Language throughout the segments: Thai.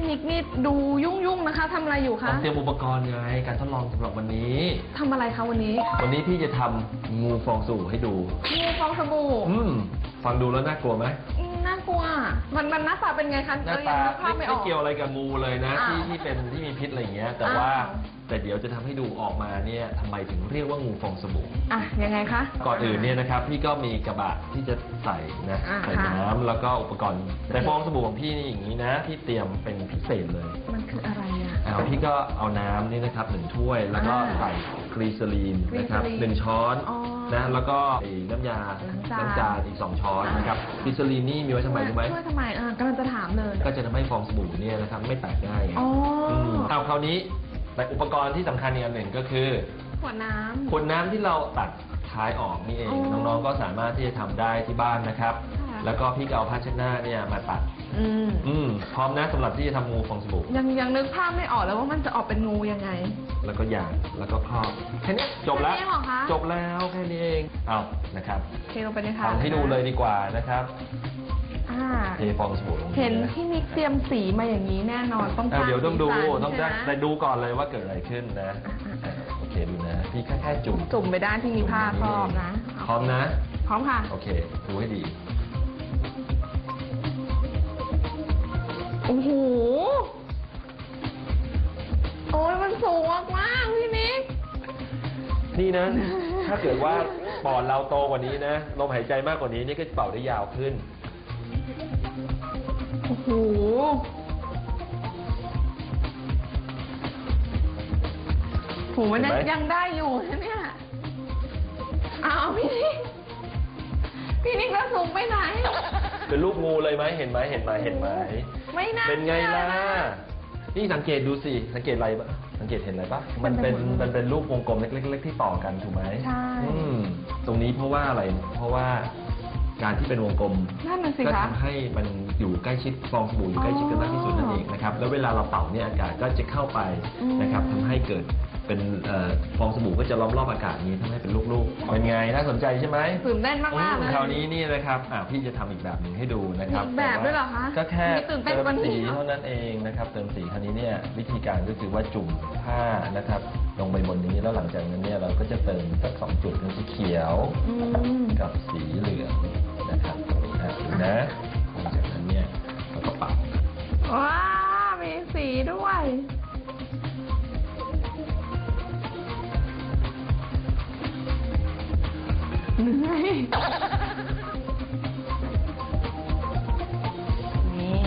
พี่นิกนี่ดูยุ่งๆนะคะทำอะไรอยู่ต้คะองเตรียมอุปกรณ์ไงการทดลองสำหรับวันนี้ ทำอะไรคะวันนี้วันนี้พี่จะทำงูฟองสบู่ให้ดู งูฟองสบู่อืมฟังดูแล้วน่ากลัวไหมอืมน่ากลัวมันมันหน้าตาเป็นไงคะหน้าเรยัตางนึกภาพไม่ไม่อไม่อก เกี่ยวอะไรกับงูเลยนะอ้าวที่ที่เป็นที่มีพิษอะไรอย่างเงี้ย แต่ว่าอ้าว แต่เดี๋ยวจะทำให้ดูออกมาเนี่ยทำไมถึงเรียกว่างูฟองสบู่ อะยังไงคะ ก่อนอื่นเนี่ยนะครับพี่ก็มีกระบะที่จะใส่นะอ่าใส่ค่ะ น้ำแล้วก็อุปกรณ์แต่ฟองสบู่ของพี่นี่อย่างนี้นะที่เตรียมเป็นพิเศษเลยมันคืออะไรอะ เอาพี่ก็เอาน้ำนี่นะครับหนึ่งถ้วยแล้วก็อ่าใส่กรีซาลีนนะครับกรีซาลีน หนึ่งช้อน อ๋อ นะแล้วก็ไอ้น้ำยาล้างจานจานอีกสองช้อนอ่านนะครับกรีซาลีนนี่มีไว้ทำไมรู้ไหม ช่วยทำไมอะกำลังจะถามเลย ก็จะทำให้ฟองสบู่เนี่ยนะครับไม่แตกง่ายไงอ๋ออมเอาคราวนี้แต่อุปกรณ์ที่สำคัญอีกอันหนึ่งก็คือ ขวดน้ำ ขวดน้ำที่เราตัดท้ายออกนี่เอง อ๋อน้องๆ ก็สามารถที่จะทำได้ที่บ้านนะครับค่ะ แล้วก็พี่ก็เอาผ้าเช็ดหน้าเนี่ยมาตัด อืมอืมพร้อมนะสำหรับที่จะทำงูฟองสบู่ยังยังนึกภาพไม่ออกเลยว่ามันจะออกเป็นงูยังไง แล้วก็ยางแล้วก็ครอบแค่นี้จบแล้วแค่นี้เหรอคะ จบแล้วแค่นี้เองเอานะครับเทลงไปในถาดทำให้ดูเลยดีกว่านะครับอ่าเทฟองสบู่ลงไปเห็นนะพี่นิกเตรียมสีมาอย่างนี้แน่นอนต้องอะสร้างเดี๋ยวต้องดูสีสันต้องได้ใช่ไหม แต่ดูก่อนเลยว่าเกิดอะไรขึ้นนะอะอะอะอะโอเคดูนะพี่แค่แค่จุ่มจุ่มไปด้านที่มีผ้าครอบนะพร้อมนะ พร้อมค่ะ โอเค ดูให้ดี โอ้โห โอ้ยมันสูงมากๆพี่นิก นี่นะ ถ้าเกิดว่าปอดเราโตกว่านี้นะลมหายใจมากกว่านี้นี่ก็จะเป่าได้ยาวขึ้น โอ้โห โหมันยังเห็นไหม ยังได้อยู่นะเนี่ยอ้าวพี่นิก พี่นิกแล้วสูงไปไหน เป็นรูปงูเลยไหมเห็นไหมเห็นไหมเห็นไหมไม่น่าเป็นไงล่ะชื่อนะนี่สังเกตดูสิ สังเกตอะไรบ้างสังเกตเห็นอะไรปะมันเป็นมันเป็น มันเป็นรูปวงกลมเล็กๆที่ต่อกันถูกไหมใช่อืมตรงนี้เพราะว่าอะไร เพราะว่า การที่เป็นวงกลมนั่นน่ะสิก็คะทำให้มันอยู่ใกล้ชิดฟองสบู่อยู่ใกล้ชิดกันมากที่สุดนั่นเองนะครับแล้วเวลาเราเป่าเนี่ยอากาศก็จะเข้าไปนะครับอืมทำให้เกิดเป็นเอ่อฟองสบู่ก็จะล้อมรอบอากาศนี้ทำให้เป็นลูกๆเป็นไงน่าสนใจใช่ไหม ตื่นเต้นมากๆอืเลมยคราวนี้นี่นะครับอะพี่จะทำอีกแบบหนึ่งให้ดูนะครับอีกแบบด้วยเหรอคะก็แค่มีตื่นเต้นเติมกว่านี้สีเหรอ เท่านั้นเองนะครับ เติมสีคราวนี้เนี่ยวิธีการก็คือว่าจุ่มผ้านะครับ ลงไปบนนี้แล้วหลังจากนั้นเนี่ยเราก็จะเติมสักสองจุดคือสีเขียว อืม กับสีเห ด้วยเหนื่อยนี่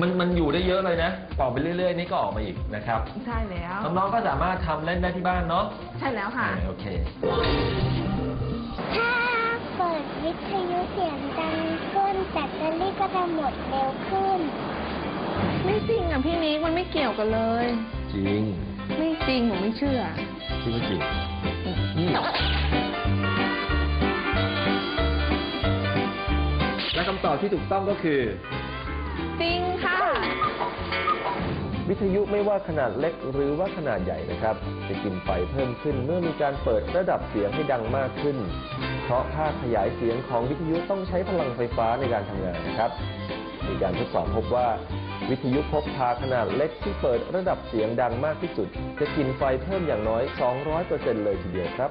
มันมันอยู่ได้เยอะเลยนะเป่าไปเรื่อยๆ นี่ก็ออกมาอีกนะครับใช่แล้ว น้องๆก็สามารถทำเล่นได้ที่บ้านเนาะใช่แล้วค่ะอ่าโอเค เกี่ยวกันเลย จริงไม่จริงหนูไม่เชื่อ จริงจริงนี่และคำตอบที่ถูกต้องก็คือ จริงค่ะ วิทยุไม่ว่าขนาดเล็กหรือว่าขนาดใหญ่นะครับ จะกินไฟเพิ่มขึ้นเมื่อมีการเปิดระดับเสียงให้ดังมากขึ้น เพราะภาคขยายเสียงของวิทยุต้องใช้พลังไฟฟ้าในการทำงานนะครับ มีการทดสอบพบว่า วิทยุพกพาขนาดเล็กที่เปิดระดับเสียงดังมากที่สุด จะกินไฟเพิ่มอย่างน้อย 200%เลยทีเดียวครับ